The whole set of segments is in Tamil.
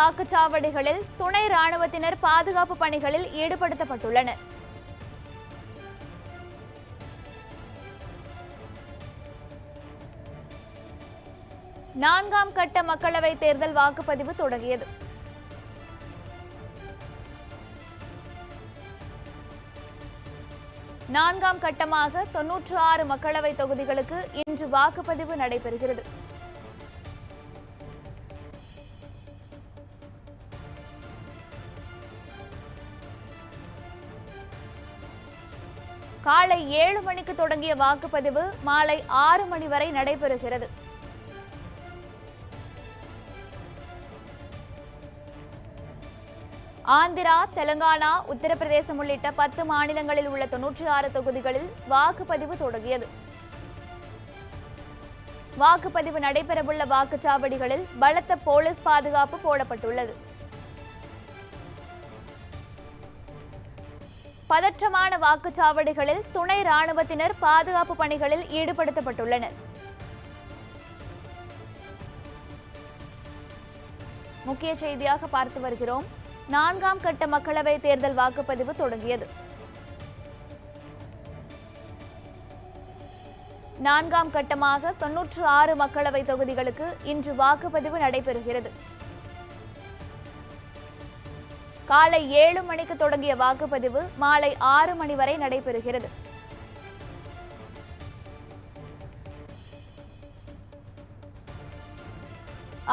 வாக்குச்சாவடிகளில் துணை ராணுவத்தினர் பாதுகாப்பு பணிகளில் ஈடுபடுத்தப்பட்டுள்ளனர். நான்காம் கட்ட மக்களவைத் தேர்தல் வாக்குப்பதிவு தொடங்கியது. நான்காம் கட்டமாக தொன்னூற்று ஆறு மக்களவை தொகுதிகளுக்கு இன்று வாக்குப்பதிவு நடைபெறுகிறது. காலை ஏழு மணிக்கு தொடங்கிய வாக்குப்பதிவு மாலை ஆறு மணி வரை நடைபெறுகிறது. ஆந்திரா தெலங்கானா உத்தரப்பிரதேசம் உள்ளிட்ட பத்து மாநிலங்களில் உள்ள தொன்னூற்றி ஆறு தொகுதிகளில் வாக்குப்பதிவு தொடங்கியது. வாக்குப்பதிவு நடைபெறவுள்ள வாக்குச்சாவடிகளில் பலத்த போலீஸ் பாதுகாப்பு போடப்பட்டுள்ளது. பதற்றமான வாக்குச்சாவடிகளில் துணை ராணுவத்தினர் பாதுகாப்பு பணிகளில் ஈடுபடுத்தப்பட்டுள்ளனர். முக்கிய செய்தியாக பார்த்து வருகிறோம். நான்காம் கட்ட மக்களவை தேர்தல் வாக்குப்பதிவு தொடங்கியது. நான்காம் கட்டமாக தொன்னூற்று ஆறு மக்களவை தொகுதிகளுக்கு இன்று வாக்குப்பதிவு நடைபெறுகிறது. காலை ஏழு மணிக்கு தொடங்கிய வாக்குப்பதிவு மாலை ஆறு மணி வரை நடைபெறுகிறது.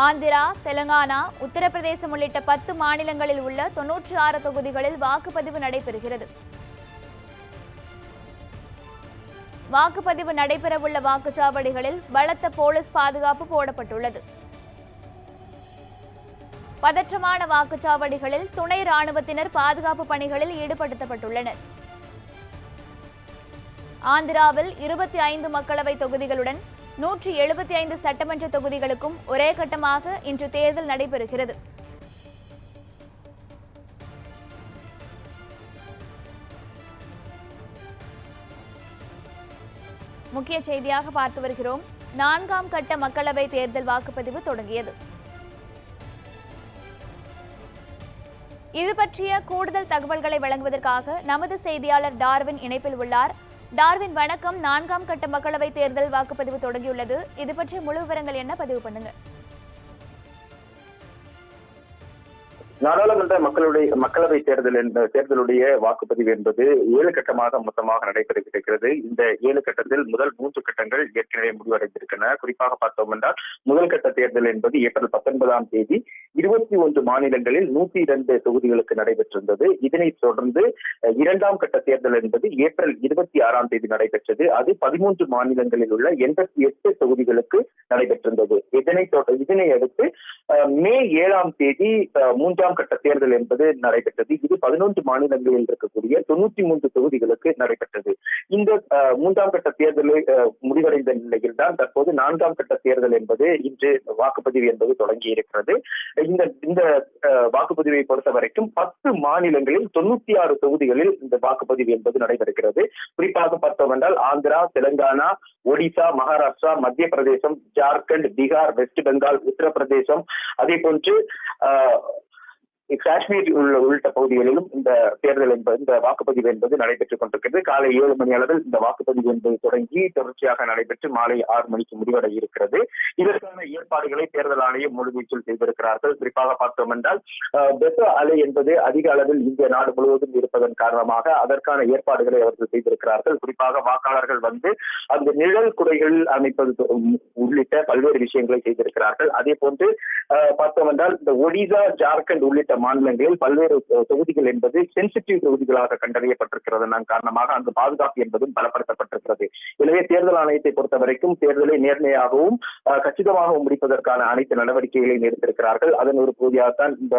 ஆந்திரா தெலங்கானா உத்தரப்பிரதேசம் உள்ளிட்ட பத்து மாநிலங்களில் உள்ள தொன்னூற்றி ஆறு தொகுதிகளில் வாக்குப்பதிவு நடைபெறுகிறது. வாக்குப்பதிவு நடைபெறவுள்ள வாக்குச்சாவடிகளில் பலத்த போலீஸ் பாதுகாப்பு போடப்பட்டுள்ளது. பதற்றமான வாக்குச்சாவடிகளில் துணை ராணுவத்தினர் பாதுகாப்பு பணிகளில் ஈடுபடுத்தப்பட்டுள்ளனர். ஆந்திராவில் இருபத்தி ஐந்து மக்களவை தொகுதிகளுடன் நூற்றி எழுபத்தி ஐந்து சட்டமன்ற தொகுதிகளுக்கும் ஒரே கட்டமாக இன்று தேர்தல் நடைபெறுகிறது. முக்கிய செய்தியாக பார்த்து வருகிறோம். நான்காம் கட்ட மக்களவை தேர்தல் வாக்குப்பதிவு தொடங்கியது. இது பற்றிய கூடுதல் தகவல்களை வழங்குவதற்காக நமது செய்தியாளர் டார்வின் இணைப்பில் உள்ளார். டார்வின் வணக்கம். நான்காம் கட்ட மக்களவைத் தேர்தல் வாக்குப்பதிவு தொடங்கியுள்ளது. இது பற்றிய முழு விவரங்கள் என்ன? பதிவு பண்ணுங்க. நாடாளுமன்ற மக்களுடைய மக்களவை தேர்தல் என்ற தேர்தலுடைய வாக்குப்பதிவு என்பது ஏழு கட்டமாக மொத்தமாக நடைபெறுகிறது. இந்த ஏழு கட்டத்தில் முதல் மூன்று கட்டங்கள் ஏற்கனவே முடிவடைந்திருக்கின்றன. குறிப்பாக பார்த்தோம் என்றால் முதல் கட்ட தேர்தல் என்பது ஏப்ரல் பத்தொன்பதாம் தேதி இருபத்தி ஒன்று மாநிலங்களில் நூத்தி இரண்டு தொகுதிகளுக்கு நடைபெற்றிருந்தது. இதனைத் தொடர்ந்து இரண்டாம் கட்ட தேர்தல் என்பது ஏப்ரல் இருபத்தி ஆறாம் தேதி நடைபெற்றது. அது பதிமூன்று மாநிலங்களில் உள்ள எண்பத்தி எட்டு தொகுதிகளுக்கு நடைபெற்றிருந்தது. இதனை இதனை அடுத்து அஹ், மே ஏழாம் தேதி அஹ், மூன்றாம் கட்ட தேர்தல் என்பது நடைபெற்றது. இது பதினொன்று மாநிலங்களில் இருக்கக்கூடிய தொண்ணூத்தி மூன்று தொகுதிகளுக்கு நடைபெற்றது. இந்த மூன்றாம் கட்ட தேர்தல் முடிவடைந்த நிலையில் தான் தற்போது நான்காம் கட்ட தேர்தல் என்பது இன்று வாக்குப்பதிவு என்பது தொடங்கி இருக்கிறது. இந்த இந்த வாக்குப்பதிவை பொறுத்த வரைக்கும் பத்து மாநிலங்களில் தொண்ணூத்தி ஆறு தொகுதிகளில் இந்த வாக்குப்பதிவு என்பது நடைபெறுகிறது. குறிப்பாக பார்த்தோம் என்றால் ஆந்திரா தெலுங்கானா ஒடிசா மகாராஷ்டிரா மத்திய பிரதேசம் ஜார்க்கண்ட் பீகார் வெஸ்ட் பெங்கால் உத்தரப்பிரதேசம். அதே போன்று காஷ்மீர் உள்ள உள்ளிட்ட பகுதிகளிலும் இந்த தேர்தல் என்பது இந்த வாக்குப்பதிவு என்பது நடைபெற்றுக் கொண்டிருக்கிறது. காலை ஏழு மணி அளவில் இந்த வாக்குப்பதிவு என்பது தொடங்கி தொடர்ச்சியாக நடைபெற்று மாலை ஆறு மணிக்கு முடிவடை இருக்கிறது. இதற்கான ஏற்பாடுகளை தேர்தல் ஆணையம் முழுவீச்சில் செய்திருக்கிறார்கள். குறிப்பாக பார்த்தோம் என்றால் வெப்ப அலை என்பது அதிக அளவில் இந்திய நாடு முழுவதும் இருப்பதன் காரணமாக அதற்கான ஏற்பாடுகளை அவர்கள் செய்திருக்கிறார்கள். குறிப்பாக வாக்காளர்கள் வந்து அந்த நிழல் குடைகள் அமைப்பது உள்ளிட்ட பல்வேறு விஷயங்களை செய்திருக்கிறார்கள். அதே போன்று ஆஹ், பார்த்தோம் என்றால் இந்த ஒடிசா ஜார்க்கண்ட் உள்ளிட்ட மாநிலங்களில் பல்வேறு தொகுதிகள் என்பது சென்சிட்டிவ் தொகுதிகளாக கண்டறியப்பட்டிருக்கிறதன் காரணமாக அங்கு பாதுகாப்பு என்பதும் பலப்படுத்தப்பட்டிருக்கிறது. எனவே தேர்தல் ஆணையத்தை பொறுத்த வரைக்கும் தேர்தலை நேர்மையாகவும் கச்சிதமாகவும் முடிப்பதற்கான அனைத்து நடவடிக்கைகளையும் எடுத்திருக்கிறார்கள். அதன் ஒரு பகுதியாகத்தான் இந்த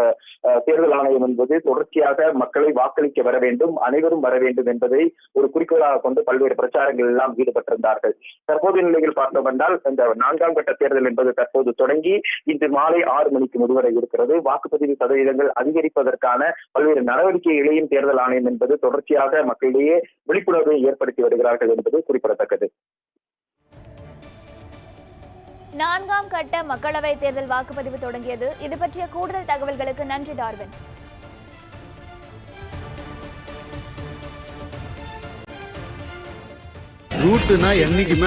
தேர்தல் ஆணையம் என்பது தொடர்ச்சியாக மக்களை வாக்களிக்க வர வேண்டும் அனைவரும் வர வேண்டும் என்பதை ஒரு குறிக்கோளாக கொண்டு பல்வேறு பிரச்சாரங்கள் எல்லாம் ஈடுபட்டிருந்தார்கள். தற்போதைய நிலையில் பார்த்தோம் என்றால் இந்த நான்காம் கட்ட தேர்தல் என்பது தற்போது தொடங்கி இன்று மாலை ஆறு மணிக்கு முடிவடை இருக்கிறது வாக்குப்பதிவு சதவீதங்கள் அதிகரிப்பதற்கான பல்வேறு நடவடிக்கைகளையும் தேர்தல் ஆணையம் என்பது தொடர்ச்சியாக மக்களிடையே விழிப்புணர்வை ஏற்படுத்தி வருகிறார்கள் என்பது குறிப்பிடத்தக்கது. நான்காம் கட்ட மக்களவை தேர்தல் வாக்குப்பதிவு தொடங்கியது. இது பற்றிய கூடுதல் தகவல்களுக்கு நன்றி டார்வின். ரூட்டுனா என்னைக்குமே